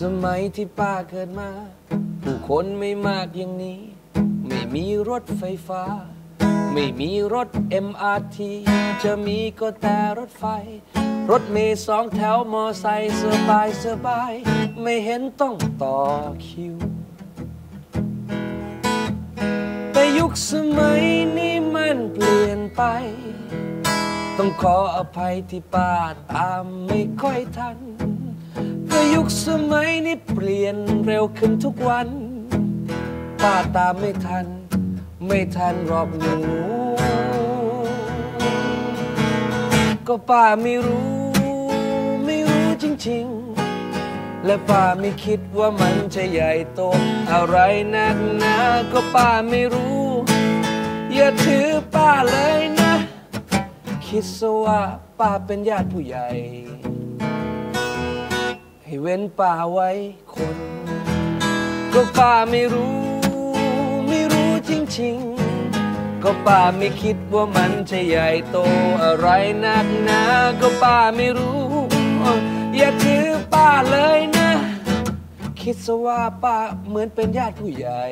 สมัยที่ป้าเกิดมา ผู้คนไม่มากอย่างนี้ ไม่มีรถไฟฟ้า ไม่มีรถ MRT จะมีก็แต่รถไฟ รถเมล์สองแถวมอไซค์สบายสบาย ไม่เห็นต้องต่อคิว แต่ยุคสมัยนี้มันเปลี่ยนไป ต้องขออภัยที่ป้าตามไม่ค่อยทัน ยุคสมัยนี้เปลี่ยนเร็วขึ้นทุกวัน ป้าตามไม่ทัน ไม่ทันรอกหนูก็ป้าไม่รู้ ไม่รู้จริง ๆ และป้าไม่คิดว่ามันจะใหญ่โต อะไรนักหนาก็ป้าไม่รู้ อย่าถือป้าเลยนะ คิดซะว่าป้าเป็นญาติผู้ใหญ่ เว้นป้าไว้คน ก็ป้าไม่รู้ ไม่รู้จริง ๆ ก็ป้าไม่คิดว่ามันจะใหญ่โตอะไรนักหนา ก็ป้าไม่รู้ อย่าถือป้าเลยนะ คิดซะว่าป้าเหมือนเป็นญาติผู้ใหญ่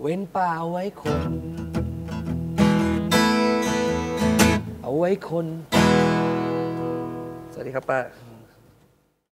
เว้นป้าไว้คน เอาไว้คน วัสดีครับป้า